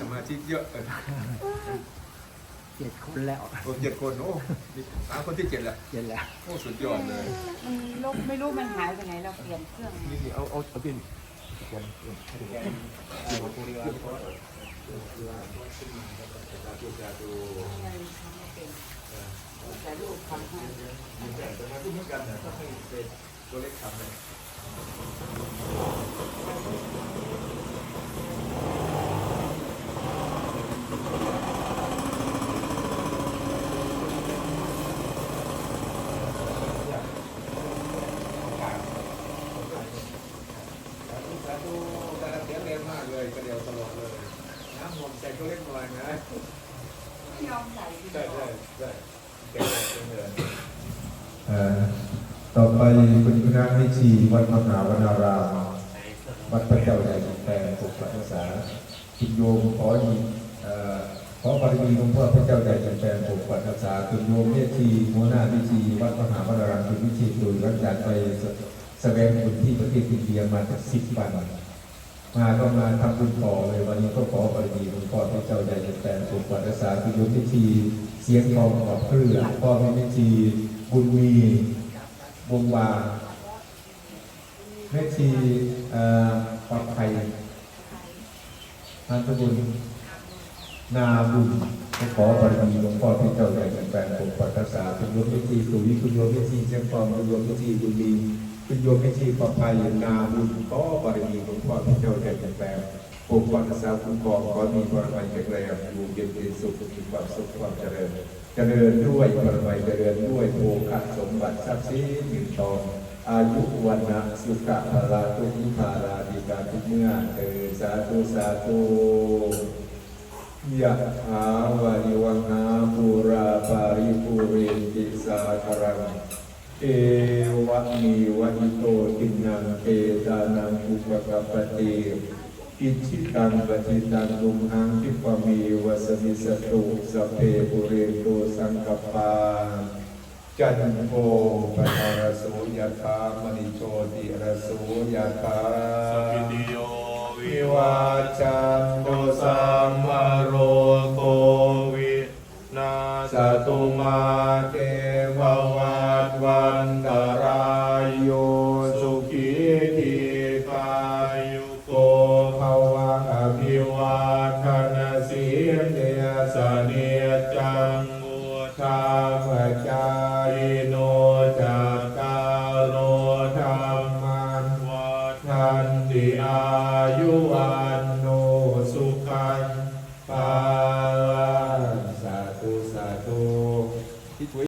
สมาชิกเยอะเออเจ็ดคนแล้วโอ้เจ็ดคนโอ้นี่สามคนที่เจ็ดแหละเจ็ดแล้วโอ้สุดยอดเลยมันลบไม่รู้มันหายไปไหนเราเปลี่ยนเครื่องนี่เอาเอาเอาเป็นตัวเล็กทำเลย สาธุแต่ละเสียงเร็วมากเลยกระเดียวตลอดเลยน้ำหอมใจ ก็เล็กน้อยนะไม่ยอมใส่ใช่ใช่ใช่เก่งเลยเงเลยเอ่อต่อไปคุณคณะวิชีวัดมหาวนารามวัดพระเจ้าใหญ่แปลงปกปักรักษาคุณโยมขอหยิบเอ่อขอบารมีหลวงพ่อพระเจ้าใหญ่จแปลงปกปักรักษาคุณโยมเมธีหัวหน้าวิชีวัดมหาวนารามคุณวิชีตุยรักษาไปแสดงบุญที่ประเทศอินเดียมาจากสิบวัน มาก็มาทำบุญต่อเลยวันนี้ก็ขอบารมีหลวงพ่อพระเจ้าใหญ่แปลงปกปักรักษาคุณโยมเมธีเสียงทองขอบเครือพ่อแม่เมธีบุญมีวงวาแม่ชีเอ่อปลอดภัยนามสกุลนาบุญขอบารมีหลวงพ่อที่เจ้าใหญ่แปลงปกปักรักษาคุณโยมแม่ชีสุวิคุณโยมแม่ชีเชียงทองคุณโยมแม่ชีบุญมี โยมแม่ชีปลอดภัยนาบุญขอบารมีหลวงพ่อที่เจ้าใหญ่แปลงปกปักรักษาคุ้มครองขอมีบารมีแข็งแรงอยู่เย็นเป็นสุขมีความสุขความเจริญ เจริญด้วยบารมีเจริญด้วยโภคสมบัติทรัพย์สินเงินทองอายุวันนะสุขะพลาตุนิพาราดีกาทุกเมื่อเออสาธุสาธุยะถาวาริวังนาภูราปาริภูเรนติสาคารัง เอวะมีวันโตตินังเปตานังอุปกปปติอิชิตังปฏิตังลุมหังคิปมีวสมิสตุสเพปุเรโตสังกปาจันโทปนรโสยถามณิโชติรโสยถาสัพพิติโยวิวาวาจันโต ตวันตรายโยสุขีทีกายุโกภวะอภิวาทนาสีเนสเนียจังมุทาข้าพเจ้า